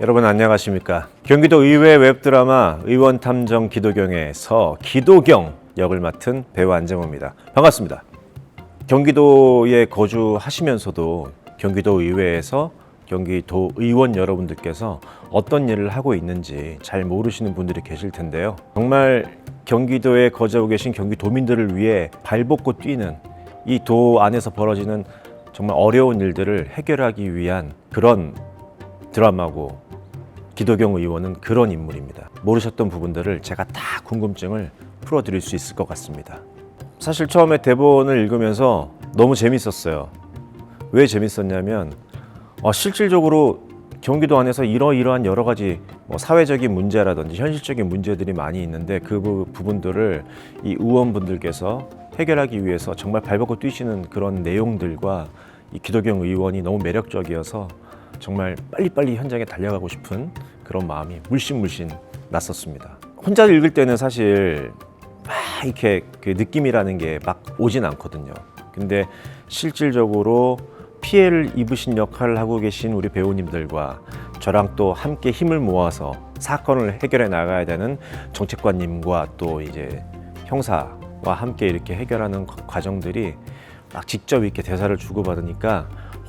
여러분 안녕하십니까? 경기도 의회 웹드라마 의원 탐정 기도경에서 기도경 역을 맡은 배우 안정호입니다. 반갑습니다. 경기도에 거주하시면서도 경기도 의회에서 경기도 의원 여러분들께서 어떤 일을 하고 있는지 잘 모르시는 분들이 계실 텐데요. 정말 경기도에 거주하고 계신 경기도민들을 위해 발벗고 뛰는 이 도 안에서 벌어지는 정말 어려운 일들을 해결하기 위한 그런 드라마고 기도경 의원은 그런 인물입니다. 모르셨던 부분들을 제가 다 궁금증을 풀어드릴 수 있을 것 같습니다. 사실 처음에 대본을 읽으면서 너무 재밌었어요. 왜 재밌었냐면 어, 실질적으로 경기도 안에서 이러이러한 여러 가지 뭐 사회적인 문제라든지 현실적인 문제들이 많이 있는데 그 부- 부분들을 이 의원분들께서 해결하기 위해서 정말 발벗고 뛰시는 그런 내용들과 이 기도경 의원이 너무 매력적이어서 정말 빨리빨리 현장에 달려가고 싶은 그런 마음이 물씬물씬 났었습니다. 혼자 읽을 때는 사실 막 이렇게 그 느낌이라는 게 막 오진 않거든요. 근데 실질적으로 피해를 입으신 역할을 하고 계신 우리 배우님들과 저랑 또 함께 힘을 모아서 사건을 해결해 나가야 되는 정책관님과 또 이제 형사와 함께 이렇게 해결하는 과- 과정들이 막 직접 이렇게 대사를 주고받으니까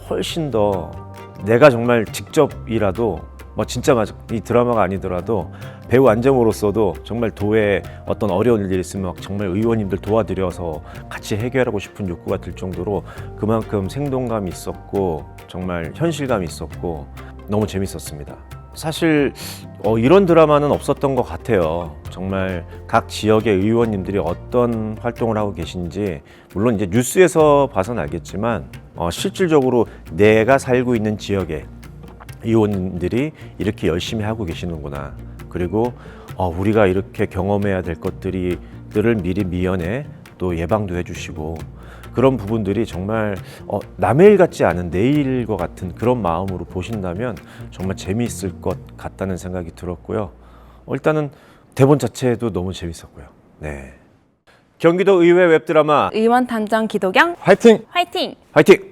훨씬 더 내가 정말 직접이라도 뭐 진짜 이 드라마가 아니더라도 배우 안정으로서도 정말 도에 어떤 어려운 일들이 있으면 정말 의원님들 도와드려서 같이 해결하고 싶은 욕구가 들 정도로 그만큼 생동감이 있었고 정말 현실감이 있었고 너무 재밌었습니다. 사실 어, 이런 드라마는 없었던 것 같아요. 정말 각 지역의 의원님들이 어떤 활동을 하고 계신지 물론 이제 뉴스에서 봐서는 알겠지만 어, 실질적으로 내가 살고 있는 지역에 의원님들이 이렇게 열심히 하고 계시는구나. 그리고 어, 우리가 이렇게 경험해야 될 것들이 들을 미리 미연에 또 예방도 해주시고 그런 부분들이 정말 어, 남의 일 같지 않은 내일 것 같은 그런 마음으로 보신다면 정말 재미있을 것 같다는 생각이 들었고요. 어, 일단은 대본 자체도 너무 재밌었고요. 네. 경기도 의회 웹드라마 의원 탐정 기도경 화이팅! 화이팅! 화이팅!